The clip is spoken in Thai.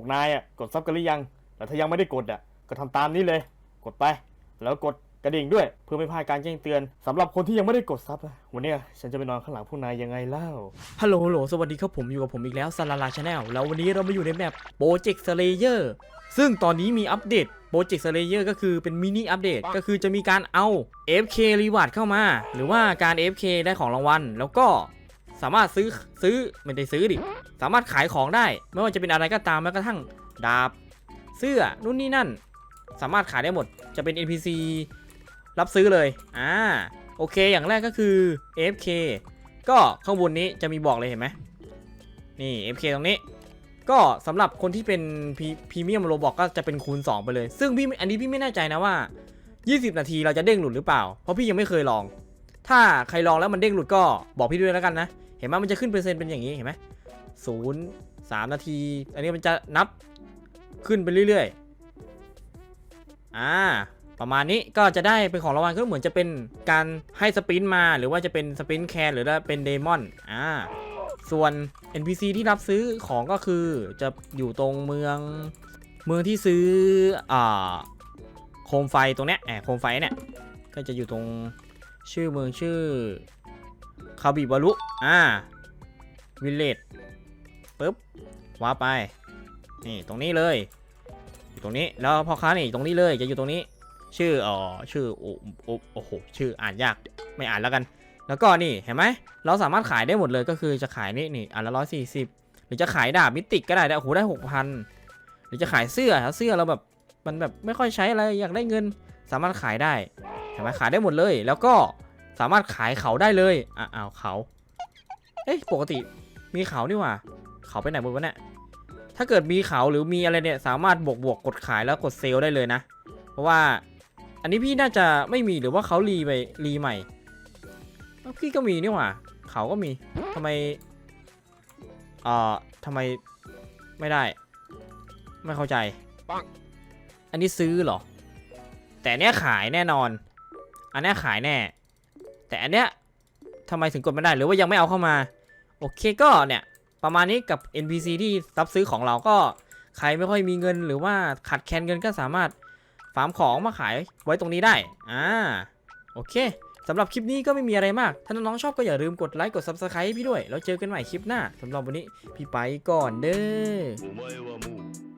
วกนายอะกดซับกันหรือยังแต่ถ้ายังไม่ได้กดอะก็ทำตามนี้เลย กดไป แล้วกดกระดิ่งด้วย เพื่อไม่พลาดการแจ้งเตือนสำหรับคนที่ยังไม่ได้กดซับวันนี้ฉันจะไปนอนข้างหลังพวกนายยังไงเล่าฮัลโหลฮัลโหลสวัสดีครับผมอยู่กับผมอีกแล้วซาลาลาชาแนลแล้ววันนี้เรามาอยู่ในแมปโปรเจกต์สเลเยอร์ซึ่งตอนนี้มีอัปเดตโปรเจกต์สเลเยอร์ก็คือเป็นมินิอัปเดตก็คือจะมีการเอา FK รีวาร์ดเข้ามา หรือว่าการ FK ได้ของรางวัล แล้วก็ สามารถซื้อซื้อไม่ได้ซื้อดิสามารถขายของได้ ไม่ว่าจะเป็นอะไรก็ตามแม้กระทั่งดาบ เสื้อนู่นนี่นั่น สามารถขายได้หมดจะเป็น NPC รับซื้อเลยอ่าโอเค อย่างแรกก็คือ FK ก็ข้างบนนี้จะมีบอกเลยเห็นไหมนี่ FK ตรงนี้ ก็สำหรับคนที่เป็นพรีเมียมโรบอกก็จะเป็นคูณ 2 ไปเลย ซึ่งพี่อันนี้พี่ไม่แน่ใจนะว่า 20 นาทีเราจะเด้งหลุดหรือเปล่า เพราะพี่ยังไม่เคยลอง ถ้าใครลองแล้วมันเด้งหลุดก็บอกพี่ด้วยแล้วกันนะ เห็นไหมมันจะขึ้นเปอร์เซ็นต์เป็นอย่างนี้เห็นไหมศูนย์สามนาที อันนี้มันจะนับขึ้นไปเรื่อยๆ อ่า ประมาณนี้ก็จะได้เป็นของรางวัลก็เหมือนจะเป็นการให้สปรินต์มา หรือว่าจะเป็นสปรินต์แคนหรือว่าเป็นเดมอน อ่า ส่วน NPC ที่รับซื้อของก็คือจะอยู่ตรงเมืองเมืองที่ซื้ออ่าโคมไฟตรงเนี้ยแอบโคมไฟเนี่ยก็จะอยู่ตรงชื่อเมืองชื่อ คาบิบารุอ่าวิลเลจปึ๊บว้าไป นี่ตรงนี้เลย อยู่ตรงนี้ แล้วพ่อค้านี่ตรงนี้เลย จะอยู่ตรงนี้ ชื่ออ๋อชื่อโอ้โอ้โอ้โห ชื่ออ่านยาก ไม่อ่านแล้วกัน แล้วก็นี่ เห็นไหม เราสามารถขายได้หมดเลย ก็คือจะขายนี่นี่อันละร้อยสี่สิบหรือจะขายดาบมิติกก็ได้ได้โอ้โห ได้หกพันหรือจะขายเสื้อถ้าเสื้อเราแบบ มันแบบไม่ค่อยใช้อะไร อยากได้เงิน สามารถขายได้ เห็นไหมขายได้หมดเลย แล้วก็ สามารถขายเขาได้เลยอะอ้าวเขาเอ๊ะปกติมีเขานี่หว่า เขาไปไหนหมดวะเนี่ยถ้าเกิดมีเขาหรือมีอะไรเนี่ยสามารถบวกบวกกดขายแล้วกดเซลล์ได้เลยนะ เพราะว่าอันนี้พี่น่าจะไม่มีหรือว่าเขารีไปรีใหม่ พี่ก็มีนี่หว่า เขาก็มีทำไมเอ่อทำไมไม่ได้ ไม่เข้าใจ อันนี้ซื้อเหรอ แต่เนี้ยขายแน่นอน อันเนี้ยขายแน่ แต่อันเนี้ยทำไมถึงกดไม่ได้หรือว่ายังไม่เอาเข้ามา โอเคก็เนี่ยประมาณนี้กับ NPC ที่รับซื้อของเราก็ใครไม่ค่อยมีเงินหรือว่าขาดแคลนเงินก็สามารถฟาร์มของมาขายไว้ตรงนี้ได้ อ่า โอเคสำหรับคลิปนี้ก็ไม่มีอะไรมาก ถ้าน้องๆชอบก็อย่าลืมกดไลค์ กด Subscribe พี่ด้วย แล้วเจอกันใหม่คลิปหน้าสำหรับวันนี้ พี่ไปก่อนเด้อ